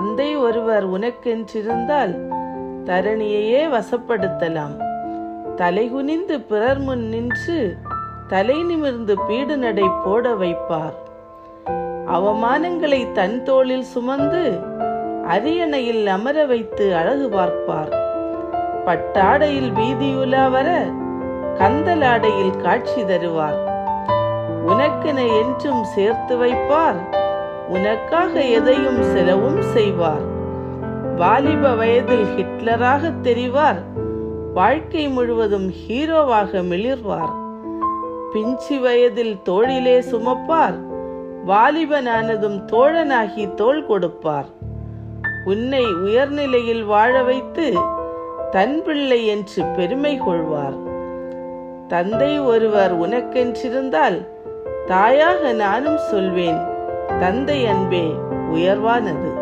தந்தை ஒருவர் உனக்கென்றிருந்தால் தரணியையே வசப்படுத்தலாம். தலைகுனிந்து பிறர் முன் நின்று தலை நிமிர்ந்து பீடு நடை போட வைப்பார். அவமானங்களை தன் தோளில் சுமந்து அரியணையில் அமர வைத்து அழகு பார்ப்பார். பட்டாடையில் வீதியுலா வர கந்தலாடையில் காட்சி தருவார். உனக்கென என்றும் சேர்த்து வைப்பார். உனக்காக எதையும் செலவும் செய்வார். வாலிப வயதில் ஹிட்லராக தெரிவார். வாழ்க்கை முழுவதும் ஹீரோவாக மிளிர்வார். பிஞ்சி வயதில் தோளிலே சுமப்பார். வாலிபனானதும் தோழனாகி தோள் கொடுப்பார். உன்னை உயர்நிலையில் வாழ வைத்து தன் பிள்ளை என்று பெருமை கொள்வார். தந்தை ஒருவர் உனக்கென்றிருந்தால் தாயாக நானும் சொல்வேன். தந்தை அன்பே உயர்வானது.